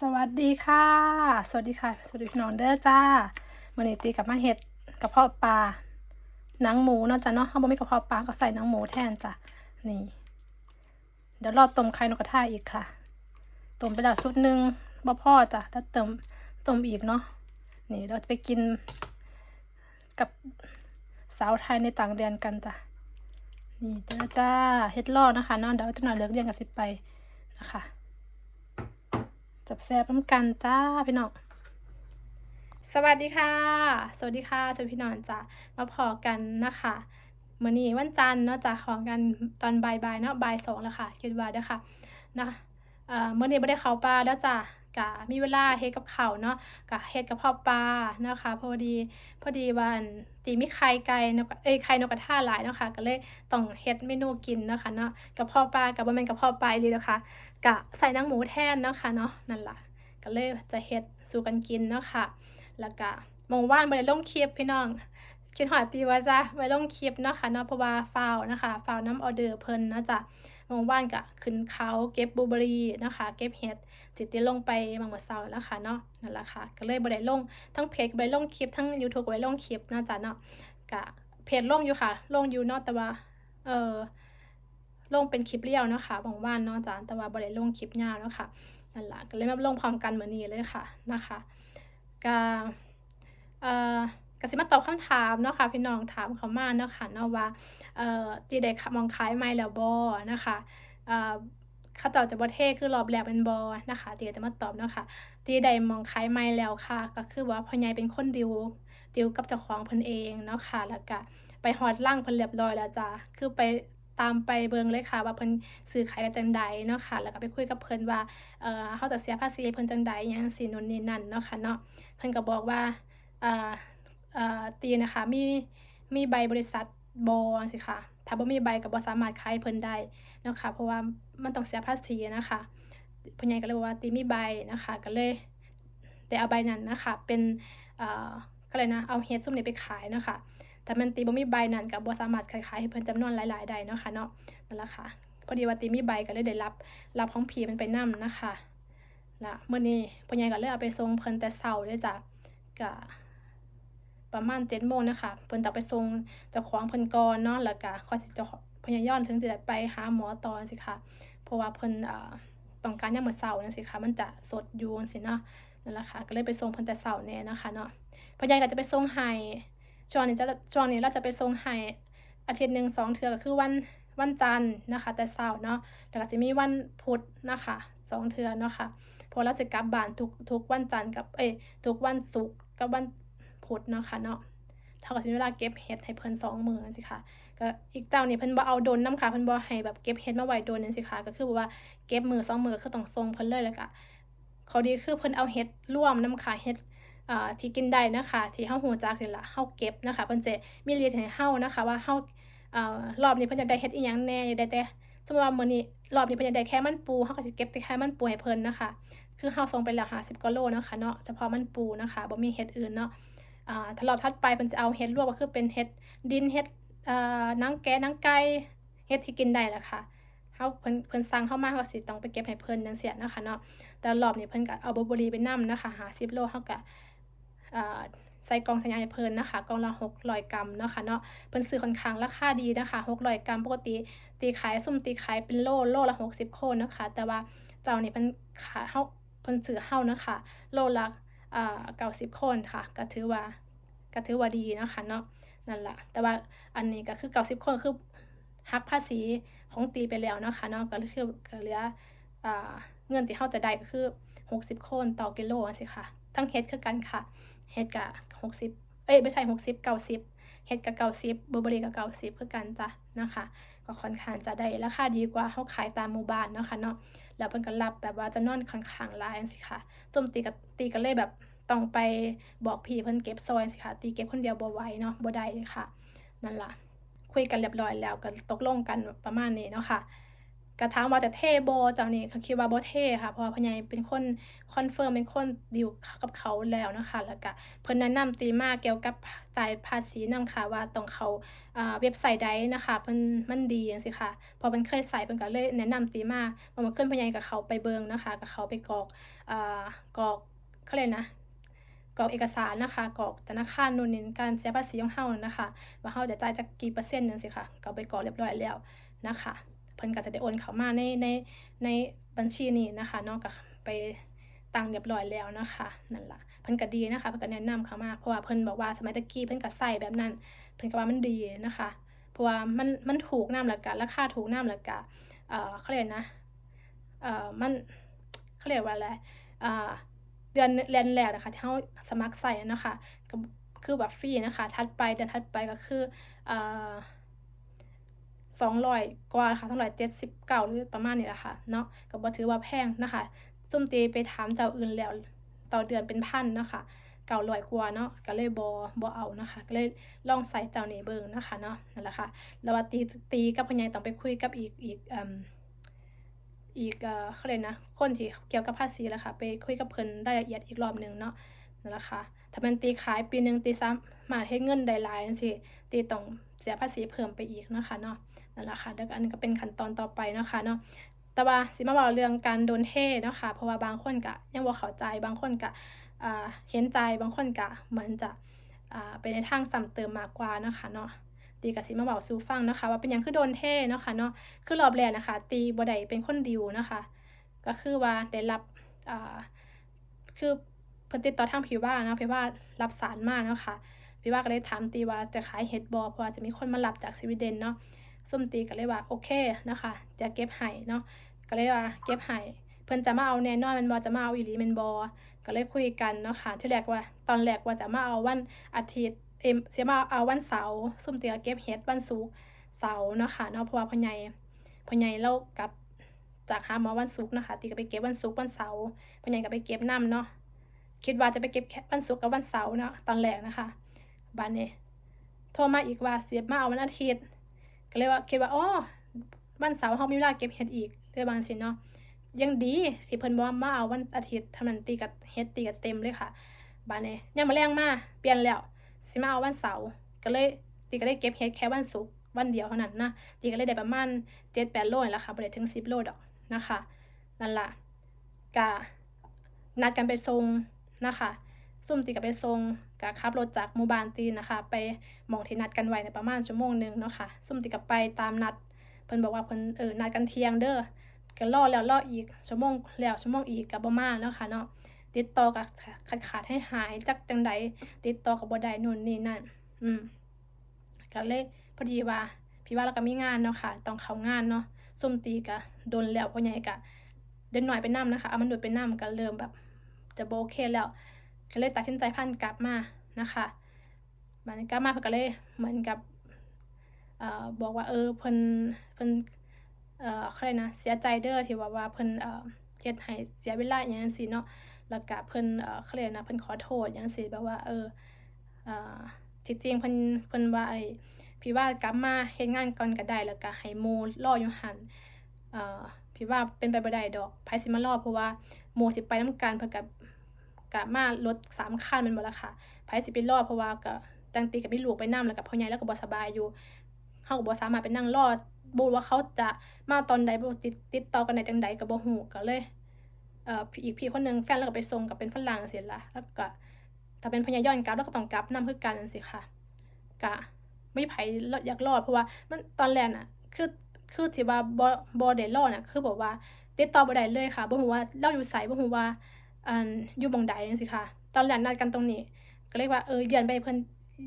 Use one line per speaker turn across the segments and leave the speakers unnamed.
สวัสดีค่ะ สวัสดีค่ะ สวัสดีพี่น้องเด้อจ้ามื่อนี้ตีกับมาเห็ดกระเพาะปลาหนังหมูเนาะจ้ะเนาะถ้าบ่มีกระเพาะปลาก็ใส่หนังหมูแทนจ้ะนี่ เดี๋ยวรอต้มไข่นกกระทาอีกค่ะต้มไปแล้วสุดหนึ่งบ่พ่อจ้ะถ้าเติมต้มอีกเนาะนี่เราจะไปกินกับสาวไทยในต่างแดนกันจ้ะนี่เด้อจ้าเฮ็ดรอดนะคะเนาะเดี๋ยวจะหน่อยเลือกเรียงกันสิไปนะคะ จับแซ่บน้อมกันจ้าพี่น้องสวัสดีค่ะ สวัสดีค่ะสวัสดีพี่น้องจ้ะมาพอกันนะคะมื่อนี้วันจันทร์เนาะจ้ะของกันตอนบ่ายๆเนาะบ่ายสองแล้วค่ะคิดว่าเด้อค่ะนะเอ่อมื่อนี้ไม่ได้เข้าป่าแล้วจ้ะ กะมีเวลาเฮ็ดกับเขาเนาะกะเฮ็ดกับพ่อปลานะคะพอดีพอดีวันตีมีไข่ไก่นกเอ้ยไข่นกกระทาหลายเนาะค่ะก็เลยต้องเฮ็ดเมนูกินเนาะค่ะเนาะกับพ่อปลากับบ่แม่นกับพ่อปลาอีหลีนะคะกะใส่นางหมูแทนเนาะค่ะเนาะนั่นล่ะก็เลยจะเฮ็ดสู่กันกินเนาะค่ะแล้วก็มองว่านบ่ได้ลงคลิปพี่น้องคิดหอดตีว่าจะไว้ลงคลิปเนาะค่ะเนาะเพราะว่าฟาวนะคะฟาวน้ำออเดอร์เพิ่นนะจ๊ะ มองว่านก็ขึ้นเขาเก็บบูเบอรี่นะคะ เก็บเห็ดติดติลงไปบางมื้อเช้าแล้วค่ะเนาะนั่นแหละค่ะ ก็เลยบ่ได้ลงทั้งเพจก็บ่ได้ลงคลิปทั้ง YouTube บ่ได้ลงคลิปนะจ๊ะเนาะก็เพจลงอยู่ค่ะ ลงอยู่เนาะแต่ว่าเออลงเป็นคลิปเรียวเนาะค่ะบางวันเนาะจ้าแต่ว่าบ่ได้ลงคลิปยาวเนาะค่ะนั่นแหละก็เลยมาลงพร้อมกันเหมือนนี้เลยค่ะนะคะก็เอ่อ ก็สิมาตอบคำถามเนาะค่ะพี่น้องถามเขามาเนาะค่ะเนาะว่าเอ่อจีได้มองขายไหมแล้วบ่นะคะเอ่อเขาเจ้าจะบ่เท่คือรอบแรกเป็นบ่นะคะตีก็จะมาตอบเนาะค่ะจีได้มองขายไหมแล้วค่ะ ก็คือว่าพ่อใหญ่เป็นคนดิวดิวกับเจ้าของเพิ่นเองเนาะค่ะแล้วก็ไปฮอดล่างเพิ่นเรียบร้อยแล้วจ้าคือไปตามไปเบิงเลยค่ะ ว่าเพิ่นซื้อขายกันจังใดเนาะค่ะ แล้วก็ไปคุยกับเพิ่นว่าเออเฮาจะเสียภาษีเพิ่นจังใดอยังจั่งซี้นู่นนี่นั่นเนาะค่ะเนาะเพิ่นก็บอกว่าเออ ตีนะคะ มีมีใบบริษัทบ่จังซี้ค่ะถ้าบ่มีใบก็บ่สามารถขายให้เพิ่นได้นะคะเพราะว่ามันต้องเสียภาษีนะคะพ่อใหญ่ก็เลยบอกว่าตีมีใบนะคะ ก็เลยได้เอาใบนั้นนะคะ เป็นเอ่อก็เลยนะเอาเฮ็ดซุ่มนี้ไปขายนะคะแต่มันตีบ่มีใบนั้นก็บ่สามารถขายให้เพิ่นจำนวนหลาย ๆ ได้นะคะเนาะนั่นแหละค่ะพอดีว่าตีมีใบก็เลยได้รับรับของพี่มันไปนํนะคะนะเมื้อนี้พ่อใหญ่ก็เลยเอาไปส่งเพิ่นแต่เช้าเลยจ้ะก็ ประมาณ7:00นนะคะเพิ่นต้องไปส่งจ้าของเพิ่นก่อนเนาะแล้วก็คอยสิจ้าของพ่อใหญ่ย้อนถึงสิได้ไปหาหมอตอจังซี่ค่ะ เพราะว่าเพิ่นอ่าต้องการยามมื้อเช้าจังซี่ค่ะมันจะสดอยู่จังซี่เนาะนั่นแหละค่ะก็เลยไปส่งเพิ่นแต่เช้าแน่นะคะเนาะพ่อใหญ่ก็จะไปส่งให้ช่วงนี้จะช่วงนี้เราจะไปส่งให้อาทิตย์หนึ่งสองเทื่อก็คือวันวันจันทร์นะคะ แต่เช้าเนาะแล้วก็จะมีวันพุธนะคะสองเทื่อเนาะค่ะพอเราจะกลับบ้านทุกทุกวันจันทร์กับเอ้ยทุกวันศุกร์กับวัน พุธเนาะค่ะเนาะเท่ากับสิมีเวลาเก็บเห็ดให้เพิ่นสองมือจังซี่ค่ะก็อีกเจ้านี่เพิ่นบ่เอาโดนนํค่ะเพิ่นบ่ให้แบบเก็บเห็ดมาไว้โดนจังซี่ค่ะก็คือว่าเก็บมือสองมื้อคือต้องส่งเพิ่นเลยแล้วก็ข้อดีคือเพิ่นเอาเห็ดร่วมนํค่ะเห็ดอ่าที่กินได้นะคะที่เฮาฮู้จักนี่ล่ะเฮาเก็บนะคะเพิ่นจะมีลิสต์ให้เฮานะคะว่าเฮาอ่ารอบนี้เพิ่นอยากได้เฮ็ดอีหยังแน่อยากได้แต่สมมุติว่ามื้อนี้รอบนี้เพิ่นอยากได้แค่มันปูเฮาก็สิเก็บแต่แค่มันปูให้เพิ่นนะคะ คือเฮาส่งไปแล้ว50กว่าโลเนาะค่ะเนาะเฉพาะมันปูนะคะบ่มีเฮ็ดอื่นเนาะ ถ้ารอบถัดไปเพิ่นจะเอาเฮ็ดรวมก็คือเป็นเฮ็ดดินเฮ็ดนังแกนังไก่เฮ็ดที่กินได้แหละค่ะเฮาเพิ่นเพิ่นสั่งเฮามาเฮาก็สิต้องไปเก็บให้เพิ่นจังซี่นะคะเนาะแต่รอบนี้เพิ่นก็เอาบบอร์รี่ไปนำนะคะ50โลเฮาก็ใส่กองสัญญาณเพิ่นนะคะกองละ600กรัมเนาะค่ะเนาะเพิ่นซื้อค่อนข้างราคาดีนะคะ600กรัมปกติ ตีขายซุ่มตีขายเป็นโลโลละ60โคนนะคะ แต่ว่าเจ้านี่เพิ่นขายเฮาเพิ่นซื้อเฮานะคะ โลละ อ่า90โคนค่ะก็ถือว่าก็ถือว่าดีนะคะเนาะนั่นแหละแต่ว่าอันนี้ก็คือ90โคนคือหักภาษีของตีไปแล้วนะคะเนาะก็คือก็เหลือเงินที่เฮาจะได้ก็คือ 60โคนต่อกิโลจังซี่ค่ะ ทั้งเฮดคือกันค่ะเฮดกะหกสิบเอ้ยไม่ใช่หกสิบเก้าสิบเฮดกะเก้าสิบบลูเบอร์รี่กะเก้าสิบคือกันจ้ะนะคะ ก็ค่อนข้างจะได้ราคาดีกว่าเขาขายตามหมู่บ้านเนาะค่ะเนาะแล้วเพิ่นก็รับแบบว่าจะนอนข้างๆหลายจังซี่ค่ะส้มตีก็ตีก็เลยแบบต้องไปบอกพี่เพิ่นเก็บซอยสิค่ะตีเก็บคนเดียวบ่ไหวเนาะบ่ได้ค่ะ นั่นล่ะคุยกันเรียบร้อยแล้วก็ตกลงกันประมาณนี้เนาะค่ะ กระถามว่าจะเท่โบเจ้านี่เขาคิดว่าโบเท่ค่ะ เพราะว่าพ่อใหญ่เป็นคนคอนเฟิร์มเป็นคนดีลกับเขาแล้วนะคะ แล้วก็เพิ่นแนะนำตีมากเกี่ยวกับจ่ายภาษีนำค่ะว่าต้องเขาอ่าเว็บไซต์ใดนะคะเพิ่นมันดีจังซี่ค่ะ พอเพิ่นเคยใส่เพิ่นก็เลยแนะนำตีมาว่ามันขึ้นพ่อใหญ่กับเขาไปเบิ่งนะคะกับเขาไปกรอกอ่ากรอกเขาเรียกนะกรอกเอกสารนะคะกรอกธนาคารนู่นนี่การเสียภาษีของเฮานะคะ ว่าเฮาจะจ่ายจักกี่เปอร์เซ็นต์จังซี่ค่ะก็ไปกรอกเรียบร้อยแล้วนะคะ เพิ่นก็จะได้โอนเข้ามาในในในบัญชีนี้นะคะเนากไปตังเรียบร้อยแล้วนะคะนั่นล่ะเพิ่นก็ดีนะคะเพิ่นก็แนะนำเข้ามาเพราะว่าเพิ่นบอกว่าสมัยตะกี้เพิ่นก็ใส่แบบนั้น เพิ่นก็ว่ามันดีนะคะ เพราะว่ามันมันถูกน้ำแล้วก็ราคาถูกน้ำแล้วก็เอ่อเขาเรียกนะเอ่อมันเขาเรียกว่าอะไรอ่าเดือนเดือนแรกนะคะที่เฮาสมัครใส่นะคะก็คือแบบฟรีนะคะถัดไปเดือนถัดไปก็คือเอ่อ สองร้อยกว่าค่ะสองร้อยเจ็ดสิบเก้าหรือประมาณนี้แหละค่ะเนาะก็บ่ถือว่าแพงนะคะซุ่มตีไปถามเจ้าอื่นแล้วต่อเดือนเป็นพันนะคะเก่าร้อยกว่าเนาะก็เลยบ่บ่เอานะคะ ก็เลยลองใส่เจ้าเนี้เบิงนะคะเนาะนั่นแหละค่ะแล้วว่าตีตีกับพ่อใหญ่ต้องไปคุยกับอีกอีกเอ่อีกเอ่อเขาเรียกนะคนที่เกี่ยวกับภาษีแหละค่ะ ไปคุยกับเพิ่นรายละเอียดอีกรอบหนึงเนาะนั่นแหละค่ะถ้ามันตีขายปีหนึงตีสามารถเฮ็ดเงินได้หลายจังซี่ตีต้องเสียภาษีเพิ่มไปอีกนะคะเนาะ นั่นแหละค่ะแล้วก็อันนี้ก็เป็นขั้นตอนต่อไปนะคะเนาะแต่ว่าสิมาบอกเรื่องการโดนเทนะคะเพราะว่าบางคนก็ยังบ่เข้าใจบางคนก็เห็นใจบางคนก็เหมือนจะไปในทางซ้ำเติมมากกว่านะคะเนาะตีก็สิมาเว้าสู่ฟังนะคะ ว่าเป็นยังคือโดนเทนะคะเนาะคือรอบแรกนะคะ ตีบ่ได้เป็นคนดีลนะคะ ก็คือว่าได้รับคือเพิ่นติดต่อทางพี่ว่านะพี่ว่ารับสารมาเนะคะพี่ว่าก็เลยถามตีว่าจะขายเฮ็ดบ่เพราะว่าจะมีคนมารับจากสวีเดนเนาะ ส้มตีก็เลยว่าโอเคนะคะ จะเก็บให้เนาะก็เลยว่าเก็บให้เพิ่นจะมาเอาแน่นอนมันบ่จะมาเอาอีหลีม่นบ่ก็เลยคุยกันเนาะค่ะที่แรกว่าตอนแรกว่าจะมาเอาวันอาทิตย์เอ็มสิมาเอาวันเสาร์ส้มตีก็เก็บเฮ็ดวันศุกร์เสาร์เนาะค่ะเนาะเพราะว่าพ่อใหญ่พ่อใหญ่เรากลับจากหาหมอวันศุกร์นะคะตีก็ไปเก็บวันศุกร์วันเสาร์พ่อใหญ่ก็ไปเก็บนํเนาะคิดว่าจะไปเก็บแค่วันศุกร์กับวันเสาร์เนาะตอนแรกนะคะบัดนี้โทรมาอีกว่าเสิมาเอาวันอาทิตย์ ก็เลยว่าคิดว่าอ๋อวันเสาร์เฮามีเวลาเก็บเฮ็ดอีกเลยบางสิเนาะยังดีสิเพิ่นบ่มาเอาวันอาทิตย์ท่านั้นตีกับเฮ็ดตีกับเต็มเลยค่ะบัดนี้ยามมื้อแลงมาเปลี่ยนแล้วสิมาเอาวันเสาร์ก็เลยตีก็เลยเก็บเฮ็ดแค่วันศุกร์วันเดียวเท่านั้นนะตีก็เลยได้ประมาณ7-8โลนี่แหละค่ะบ่ได้ถึง10โลดอกนะคะนั่นล่ะก็นัดกันไปส่งนะคะซุ่มตีกับไปส่ง กับขับรถจากหมู่บ้านตีนะคะ ไปมองที่นัดกันไว้ในประมาณชั่วโมงหนึงเนาะค่ะซุ่มตีกับไปตามนัด เพิ่นบอกว่าเพิ่นเออนัดกันเที่ยงเด้อก็รอแล้วรออีกชั่วโมงแล้วชั่วโมงอีกก็บ่มาเนาะค่ะเนาะติดต่อกับขาดขาดให้หายจักจังใดติดต่อกับบ่ได้นู่นนี่นั่น อืมก็เลยพอดีว่าพี่ว่าเราก็มีงานเนาะค่ะต้องเข้างานเนาะซุ่มตีก็โดนแล้วพ่อใหญ่ก็เดินหน่อยไปนํนะคะเอามันโดดไปนํก็เริ่มแบบจะโอเคแล้ว ก็เลยตัดสินใจพันกลับมานะคะมันกลับมาเพิ่นก็เลยเหมือนกับเอ่อบอกว่าเออเพิ่นเพิ่นเอ่อเขาเรียกนะเสียใจเด้อที่ว่าว่าเพิ่นเอ่อเฮ็ดให้เสียเวลาอิหยังจังซี่เนาะแล้วก็เพิ่นเอ่อเขาเรียนะเพิ่นขอโทษหยังซี้แบบว่า เออเอ่อจริงเพิ่นเพิ่นว่าไอ้พี่ว่ากลับมาเฮ็ดงานก่อนก็ได้แล้วก็ให้หมู่รออยู่หันเอ่อพี่ว่าเป็นไปบ่ได้ดอกไผสิมารอเพราะว่าหมู่สิไปนำกันเพิ่นก็ กะมารถสามคันม่นบ่ละค่ะไผสิไปรอดเพราะว่าก็จังตีก็มีลูกไปนำแล้วก็พ่อใหญ่แล้วก็บ่สบายอยู่เฮาก็บ่สามารถไปนั่งรอดบูว่าเขาจะมาตอนใดบ่ติดติดต่อกันได้จังใดก็บ่ฮู้ก็เลยเอ่ออีกพี่คนหนึงแฟนเราก็ไปส่งก็เป็นฝรั่งจังซี่ล่ะแล้วก็ถ้าเป็นพ่อใหญ่ย้อนกลับเราก็ต้องกลับนำคือกันจังซี่ค่ะก็บ่มีไผอยากรอดเพราะว่ามันตอนแรกน่ะคือคือที่ว่าบ่บ่ได้รอดน่ะคือแบบว่าติดต่อบ่ได้เลยค่ะบ่ฮู้ว่าเราอยู่ไสบ่ฮู้ว่า อันอยู่หม้องใดจังซี้ค่ะ ตอนแรกนัดกันตรงนี้ ก็เลยกว่าเออเลื่อนไปเพิ่น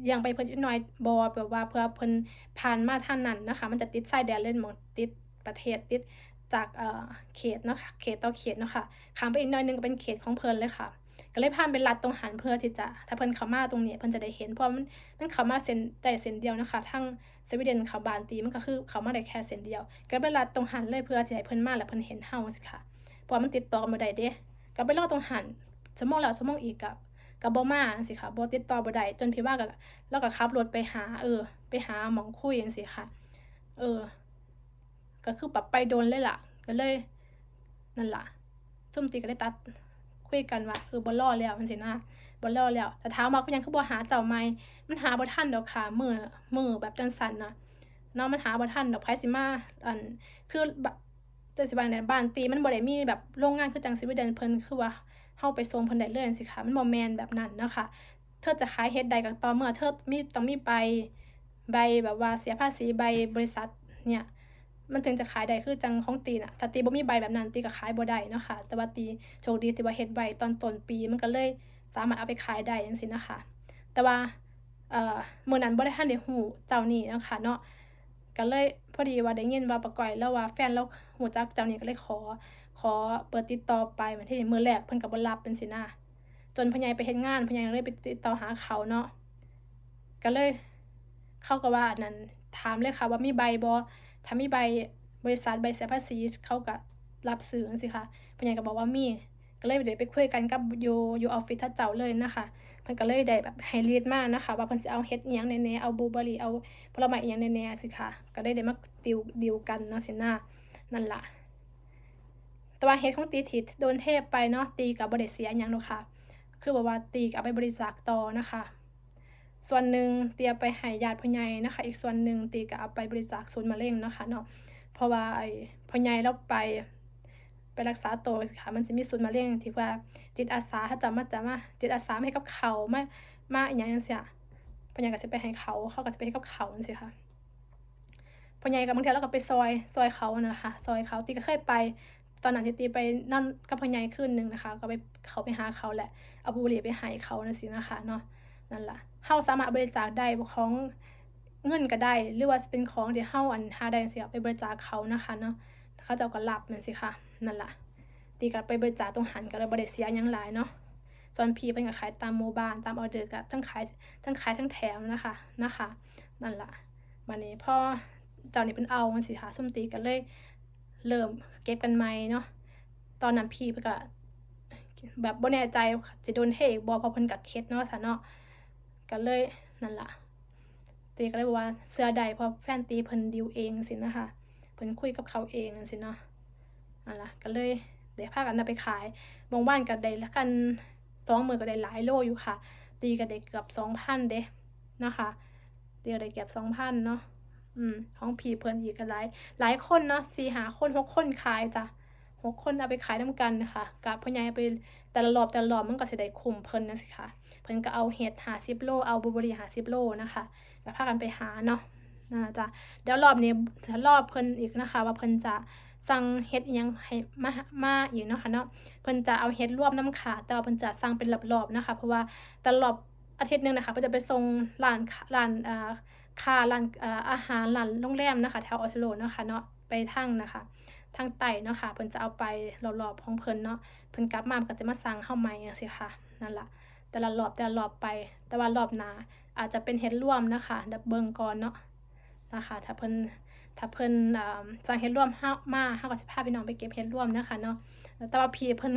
เลี่ยงไปเพิ่นจักหน่อยบ่แบบว่าเพื่อเพิ่นผ่านมาท่างนั้นนะคะ มันจะติดชายแดนเลยหม้องติดประเทศติดจากเอ่อเขตเนาะค่ะเขตต่อเขตเนาะค่ะข้ามไปอีกหน่อยหนึงก็เป็นเขตของเพิ่นเลยค่ะก็เลยผ่านไปลัดตรงหันเพื่อที่จะ ถ้าเพิ่นเข้ามาตรงนี้เพิ่นจะได้เห็นเพราะมันมันเข้ามาเส้นได้เส้นเดียวนะคะทางสวีเดนเขาบานตีมันก็คือเข้ามาได้แค่เส้นเดียว ก็ไปลัดตรงหันเลยเพื่อสิให้เพิ่นมาแล้วเพิ่นเห็นเฮาจังซี่ค่ะเพราะมันติดต่อกันบ่ได้เด้ ก็ไปรอตรงหันชั่วโมงแล้วชั่วโมงอีกก็ก็บ่มาจังซี่ค่ะบ่ติดต่อบ่ได้จนพี่ว่าก็เราก็ขับรถไปหา เออ ไปหาหมองคุยจังซี่ค่ะ เออ ก็คือปรับไปโดนเลยล่ะ ก็เลยนั่นล่ะซุ่มตีก็ได้ตัดคุยกันว่าเออบอลล่อแล้วจังซี่นะบอลล่อแล้วแต่ถามว่าเป็ยังคือบ่หาเจ้าใหม่มันหาบ่ทันดอกค่ะมือมือแบบจังซั่นนะเนาะมันหาบ่ทันดอกไผสิมาอันคือแบบ จังสิว่าจั่งใดบ้านตีมันบ่ได้มีแบบโรงงานคือจังสวีเดนเพิ่นคือว่าเฮาไปส่งเพิ่นได้เลยจังซี่ค่ะมันบ่แม่นแบบนั้นเนาะค่ะเธอจะขายเฮ็ดได้ก็ต่อเมื่อเธอมีต้องมีใบใบแบบว่าเสียภาษีใบบริษัทเนี่ยมันถึงจะขายได้คือจังของตีน่ะถ้าตีบ่มีใบแบบนั้นตีก็ขายบ่ได้เนาะค่ะ แต่ว่าตีโชคดีที่ว่าเฮ็ดใบตอนต้นปีมันก็เลยสามารถเอาไปขายได้จังซี่นะคะ แต่ว่าเอ่อมื้อนั้นบ่ได้ทันได้ฮู้เจ้านี้นะคะเนาะ ก็เลยพอดีว่าได้ยินว่าปะก้อยแล้วว่าแฟนเราฮู้จักเจ้านี้ก็เลยขอ ขอเปิดติดต่อไปเหมาที่มือแรกเพิ่นก็บ่รับเป็นสินะจนพ่อใหญ่ไปเฮ็ดงานพ่อใหญ่เลยไปติดต่อหาเขาเนาะก็เลย เข้าก็ว่าอันนั้นถามเลยค่ะว่ามีใบบ่ถ้ามีใบบริษัทใบเสียภาษีเขาก็รับซื้อจังซี่ค่ะพ่อใหญ่ก็บอกว่ามี ก็เลยได้ไปคุยกันกับอยู่อยู่ออฟฟิศท่าเจ้าเลยนะคะเพิ่นก็เลยได้แบบให้ลีดมากนะคะ ว่าเพิ่นสิเอาเฮ็ดอิหยังแน่ๆเอาบลูเบอร์รี่เอาผลไม้อิหยังแน่ๆสิค่ะ ก็ได้ได้มาติวดีลกันเนาะสินะนั่นล่ะแต่ว่าเฮ็ดของตีที่โดนเทพไปเนาะตีก็บ่ได้เสียอิหยังดอกค่ะ คือแบบว่าตีก็เอาไปบริจาคต่อนะคะ ส่วนหนึ่งเตียไปให้ญาติพ่อใหญ่นะคะ อีกส่วนหนึ่งตีก็เอาไปบริจาคศูนย์มะเร็งนะคะเนาะเพราะว่าไอ้พ่อใหญ่เราไป ไปรักษาตัวค่ะมันจะมีศูนย์มะเร็งที่ว่าจิตอาสาถ้าจำมาจะมาจิตอาสาให้กับเขามามาอีหยังจังซี่อะพ่อใหญ่ก็สิไปให้เขาเขาก็จะไปให้กับเขาจังซี่ค่ะพ่อใหญ่ก็บางทีเราก็ไปซอยซอยเขานั่นะคะซอยเขาตีก็เคยไป ตอนนั้นที่ตีไปนั่นกับพ่อใหญ่คืนหนึ่งนะคะ ก็ไปเขาไปหาเขาแหละเอาบุหรี่ไปให้เขานั่นสินะคะเนาะนั่นแหละเฮาสามารถบริจาคได้ของเงินก็ได้ หรือว่าเป็นของที่เฮาอันหาได้จังซี่เอาไปบริจาคเขานะคะเนาะ เขาเจ้าก็รับนั่นสิค่ะนั่นล่ะ ตีก็ไปบริจาคตรงหันก็เลยบ่ได้เสียยังหลายเนาะส่วนพีเพิ่นก็ขายตามหมู่บ้านตามออเดอร์ก็ทั้งขายทั้งขายทั้งแถมนะคะนะคะ นั่นล่ะบัดนี้พ่อเจ้านี่เพิ่นเอาจังซี่ค่ะส้มตีก็เลยเริ่มเก็บกันใหม่เนาะตอนนั้นพี่เพิ่นก็แบบบ่แน่ใจสิโดนเทบ่เพราะเพิ่นก็เข็ดเนาะซะเนาะก็เลยนั่นล่ะตีก็เลยบอกว่าเสื้อใดเพราะแฟนตีเพิ่นดีลเองสินะคะ เพิ่นคุยกับเขาเองจังซี่เนาะนั่นล่ะก็เลยได้พากันนำไปขายบางบ้านก็ได้ละกัน2มื้อก็ได้หลายโลอยู่ค่ะ ตีก็ได้เกือบ2,000เด้นะคะตีก็ได้เกือบ2,000เนาะอืมของพี่เพิ่นอีกก็หลายหลายคนเนาะ4-5คน6คนขายจ้ะหกคนเอาไปขายนํกันนะคะกับพ่อใหญ่ไปแต่ละรอบแต่ละรอบมันก็สิได้คุมเพิ่นจังซี่ค่ะเพิ่นก็เอาเห็ด50โลเอาบลูเบอร์รี่50โลนะคะก็พากันไปหาเนาะ นะจ๊ะเดี๋ยวรอบนี้รอบเพิ่นอีกนะคะ ว่าเพิ่นจะสั่งเฮ็ดยังให้มามาอีกเนาะค่ะเนาะเพิ่นจะเอาเฮ็ดรวมน้ำขาแต่ว่าเพิ่นจะสั่งเป็นรอบๆนะคะ เพราะว่าแต่ละรอบอาทิตย์หนึงนะคะเพิ่นจะไปส่งร้านค้าร้านอ่าค้าร้านอ่าอาหารร้านโรงแรมนะคะแถวออสโลนะคะเนาะไปทางนะคะทางใต้เนาะค่ะเพิ่นจะเอาไปรอบๆของเพิ่นเนาะเพิ่นกลับมาเพิ่นก็จะมาสั่งเฮาใหม่จังซี่ค่ะนั่นล่ะแต่ละรอบแต่ละรอบไป แต่ว่ารอบหน้าอาจจะเป็นเฮ็ดรวมนะคะเดี๋ยวเบิงก่อนเนาะ นะคะถ้าเพิ่นถ้าเพิ่นอ่าสั่งเฮ็ดร่วมเฮามาเฮาก็สิพาพี่น้องไปเก็บเฮ็ดร่วมนะคะเนาะแต่ว่าพี่เพิ่น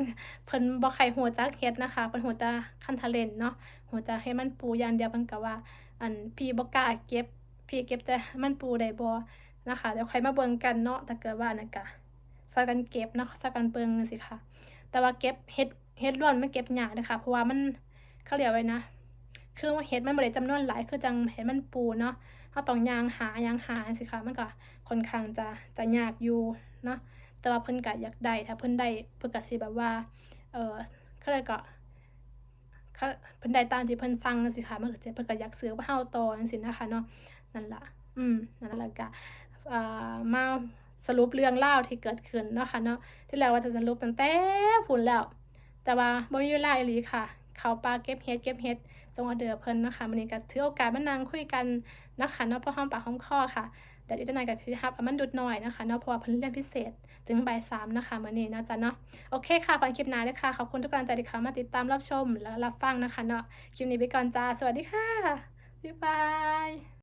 เพิ่นบ่ใครฮู้จักเฮ็ดนะคะเพิ่นฮู้แต่คันทะเลนเนาะฮู้จักเฮ็ดมันปูอย่างเดียวเพิ่นก็ว่า อันพี่บ่กล้าเก็บพี่เก็บแต่มันปูได้บ่นะคะเดี๋ยวค่อยมาเบิ่งกันเนาะถ้าเกิดว่านั่นก็ช่วยกันเก็บเนาะช่วยกันเบิ่งจังซี่ค่ะ แต่ว่าเก็บเฮ็ดเฮ็ดร่วมมันเก็บยากเด้อค่ะเพราะว่ามันเขาเรียกไว้นะ คือเฮ็ดมันบ่ได้จำนวนหลายคือจังเฮ็ดมันปูเนาะ เราต้องยางหายางหาสิคะมันก็ค่อนข้างจะจะยากอยู่เนาะแต่ว่าเพิ่นก็อยากได้ถ้าเพิ่นได้เพิ่นก็สิแบบว่าเออเขาเรียกก็เพิ่นได้ตามที่เพิ่นสั่งจังซี่ค่ะมันก็จะเพิ่นก็อยากซื้อกับเฮาต่อจังซี่นะคะเนาะนั่นล่ะอืมนั่นล่ะแล้วก็เอ่ามาสรุปเรื่องราที่เกิดขึ้นเนาะค่ะเนาะที่แรกว่าจะสรุปตั้งแต่พู้นแล้ว แต่ว่าบ่มีเวลาอีหลีค่ะ เข้าป่าเก็บเฮ็ดเก็บเฮ็ดส่งอาเดือเพิ่นนะคะมันนี้ก็ถือโอกาสมานั่งคุยกันนะคะเนาะพราะหองปากห้องคอค่ะเดี๋ยวอีจักหน่อยก็คือรับอามันดุดหน่อยนะคะเนาะเพราะว่าเพิ่นเรียนพิเศษถึงบ่าย3นะคะมันนี้นะจ๊ะเนาะโอเคค่ะฟังคลิปหน้าเลยค่ะขอบคุณทุกกำลังใจที่เข้ามาติดตามรับชมและรับฟังนะคะเนาะคลิปนี้ไปก่อนจ้าสวัสดีค่ะบ๊ายบาย